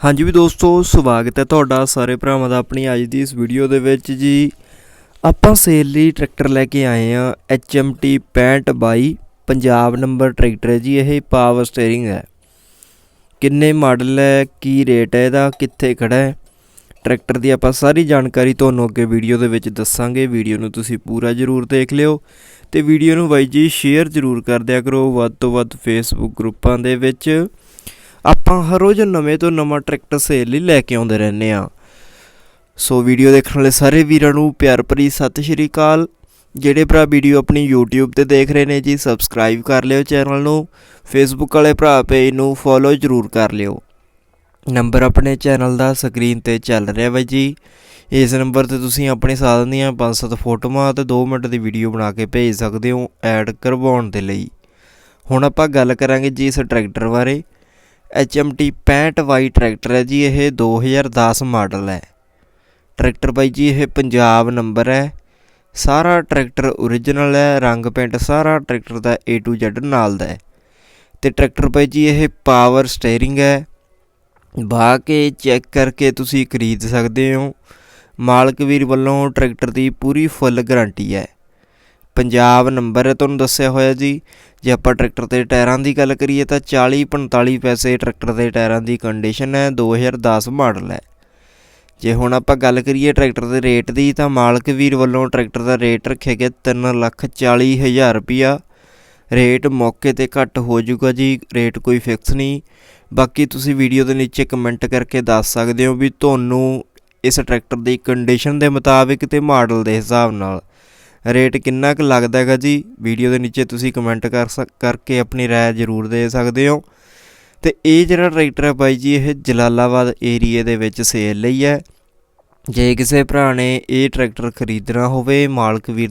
ਹਾਂਜੀ ਵੀ ਦੋਸਤੋ, ਸਵਾਗਤ ਹੈ ਤੁਹਾਡਾ ਸਾਰੇ ਭਰਾਵਾਂ ਦਾ ਆਪਣੀ ਅੱਜ ਦੀ ਇਸ ਵੀਡੀਓ ਦੇ ਵਿੱਚ ਜੀ। ਆਪਾਂ ਸੇਲ ਲਈ ਟਰੈਕਟਰ ਲੈ ਕੇ ਆਏ ਆ HMT 6522 ਪੰਜਾਬ ਨੰਬਰ ਟਰੈਕਟਰ ਹੈ ਜੀ, ਇਹ ਪਾਵਰ ਸਟੀਅਰਿੰਗ ਹੈ। ਕਿੰਨੇ ਮਾਡਲ ਹੈ, ਕੀ ਰੇਟ ਹੈ ਇਹਦਾ, ਕਿੱਥੇ ਖੜਾ ਹੈ? ਟਰੈਕਟਰ ਦੀ ਆਪਾਂ ਸਾਰੀ ਜਾਣਕਾਰੀ ਤੁਹਾਨੂੰ ਅੱਗੇ ਵੀਡੀਓ ਦੇ ਵਿੱਚ ਦੱਸਾਂਗੇ। ਵੀਡੀਓ ਨੂੰ ਤੁਸੀਂ ਪੂਰਾ ਜ਼ਰੂਰ ਦੇਖ ਲਿਓ ਤੇ ਵੀਡੀਓ ਨੂੰ ਬਾਈ ਜੀ ਸ਼ੇਅਰ ਜ਼ਰੂਰ ਕਰ ਦਿਆ ਕਰੋ। ਵੱਧ ਤੋਂ ਵੱਧ ਫੇਸਬੁੱਕ ਗਰੁੱਪਾਂ ਦੇ ਵਿੱਚ ਆਪਾਂ ਹਰ ਰੋਜ਼ ਨਵੇਂ ਤੋਂ ਨਵਾਂ ਟਰੈਕਟਰ ਸੇਲ ਲਈ ਲੈ ਕੇ ਆਉਂਦੇ ਰਹਿੰਦੇ ਆ ਸੋ ਵੀਡੀਓ ਦੇਖਣ ਵਾਲੇ ਸਾਰੇ ਵੀਰਾਂ ਨੂੰ ਪਿਆਰ ਭਰੀ ਸਤਿ ਸ਼੍ਰੀ ਅਕਾਲ। ਜਿਹੜੇ ਭਰਾ ਵੀਡੀਓ ਆਪਣੀ YouTube ਤੇ ਦੇਖ ਰਹੇ ਨੇ ਜੀ ਸਬਸਕ੍ਰਾਈਬ ਕਰ ਲਿਓ ਚੈਨਲ ਨੂੰ। ਫੇਸਬੁੱਕ ਵਾਲੇ ਭਰਾ ਪੇਜ ਨੂੰ ਫੋਲੋ ਜ਼ਰੂਰ ਕਰ ਲਿਓ। ਨੰਬਰ ਆਪਣੇ ਚੈਨਲ ਦਾ ਸਕਰੀਨ ਤੇ ਚੱਲ ਰਿਹਾ ਵਾ ਜੀ। ਇਸ ਨੰਬਰ ਤੇ ਤੁਸੀਂ ਆਪਣੇ ਸਾਧਨ ਦੀਆਂ 5-7 ਫੋਟੋਆਂ ਤੇ 2 ਮਿੰਟ ਦੀ ਵੀਡੀਓ ਬਣਾ ਕੇ ਭੇਜ ਸਕਦੇ ਹੋ ਐਡ ਕਰਵਾਉਣ ਦੇ ਲਈ। ਹੁਣ ਆਪਾਂ ਗੱਲ ਕਰਾਂਗੇ ਜੀ ਇਸ ਟਰੈਕਟਰ ਬਾਰੇ। HMT 65Y ਟਰੈਕਟਰ ਹੈ ਜੀ, ਇਹ 2010 ਮਾਡਲ ਹੈ। ਟਰੈਕਟਰ ਬਾਈ ਜੀ, ਇਹ ਪੰਜਾਬ ਨੰਬਰ ਹੈ। ਸਾਰਾ ਟਰੈਕਟਰ ਓਰੀਜਨਲ ਹੈ, ਰੰਗ ਪੈਂਟ ਸਾਰਾ ਟਰੈਕਟਰ ਦਾ A to Z ਨਾਲ ਦਾ ਹੈ। ਤੇ ਟਰੈਕਟਰ ਬਾਈ ਜੀ, ਇਹ ਪਾਵਰ ਸਟੀਅਰਿੰਗ ਹੈ। ਬਾ ਕੇ ਚੈੱਕ ਕਰਕੇ ਤੁਸੀਂ ਖਰੀਦ ਸਕਦੇ ਹੋ। ਮਾਲਕ ਵੀਰ ਵੱਲੋਂ ਟਰੈਕਟਰ ਦੀ ਪੂਰੀ ਫੁੱਲ ਗਾਰੰਟੀ ਹੈ। ਪੰਜਾਬ ਨੰਬਰ ਹੈ ਤੁਹਾਨੂੰ ਦੱਸਿਆ ਹੋਇਆ ਜੀ। ਜੇ ਆਪਾਂ ਟਰੈਕਟਰ ਦੇ ਟਾਇਰਾਂ ਦੀ ਗੱਲ ਕਰੀਏ ਤਾਂ 40 45 ਪੈਸੇ ਟਰੈਕਟਰ ਦੇ ਟਾਇਰਾਂ ਦੀ ਕੰਡੀਸ਼ਨ ਹੈ 2010 ਮਾਡਲ ਹੈ। ਜੇ ਹੁਣ ਆਪਾਂ ਗੱਲ ਕਰੀਏ ਟਰੈਕਟਰ ਦੇ ਰੇਟ ਦੀ ਤਾਂ ਮਾਲਕ ਵੀਰ ਵੱਲੋਂ ਟਰੈਕਟਰ ਦਾ ਰੇਟ ਰੱਖਿਆ ਗਿਆ 340000 ਰੁਪਿਆ ਰੇਟ ਮੌਕੇ ਤੇ ਘੱਟ ਹੋ ਜਾਊਗਾ ਜੀ ਰੇਟ ਕੋਈ ਫਿਕਸ ਨਹੀਂ। ਬਾਕੀ ਤੁਸੀਂ ਵੀਡੀਓ ਦੇ ਨੀਚੇ ਕਮੈਂਟ ਕਰਕੇ ਦੱਸ ਸਕਦੇ ਹੋ ਵੀ ਤੁਹਾਨੂੰ ਇਸ ਟਰੈਕਟਰ ਦੀ ਕੰਡੀਸ਼ਨ ਦੇ ਮੁਤਾਬਿਕ ਤੇ ਮਾਡਲ ਦੇ ਹਿਸਾਬ ਨਾਲ ਰੇਟ ਕਿੰਨਾ ਕੁ ਲੱਗਦਾ ਹੈਗਾ ਜੀ ਵੀਡੀਓ ਦੇ ਨੀਚੇ ਤੁਸੀਂ ਕਮੈਂਟ ਕਰ ਸਕ ਕਰਕੇ ਆਪਣੀ رائے ਜ਼ਰੂਰ ਦੇ ਸਕਦੇ ਹੋ ਤੇ ਇਹ ਜਿਹੜਾ ਟਰੈਕਟਰ ਹੈ ਬਾਈ ਜੀ ਇਹ ਜਲਾਲਾਬਾਦ ਏਰੀਏ ਦੇ ਵਿੱਚ ਸੇਲ ਲਈ ਹੈ ਜੇ ਕਿਸੇ ਭਰਾ ਨੇ ਇਹ ਟਰੈਕਟਰ ਖਰੀਦਣਾ ਹੋਵੇ ਮਾਲਕ ਵੀਰ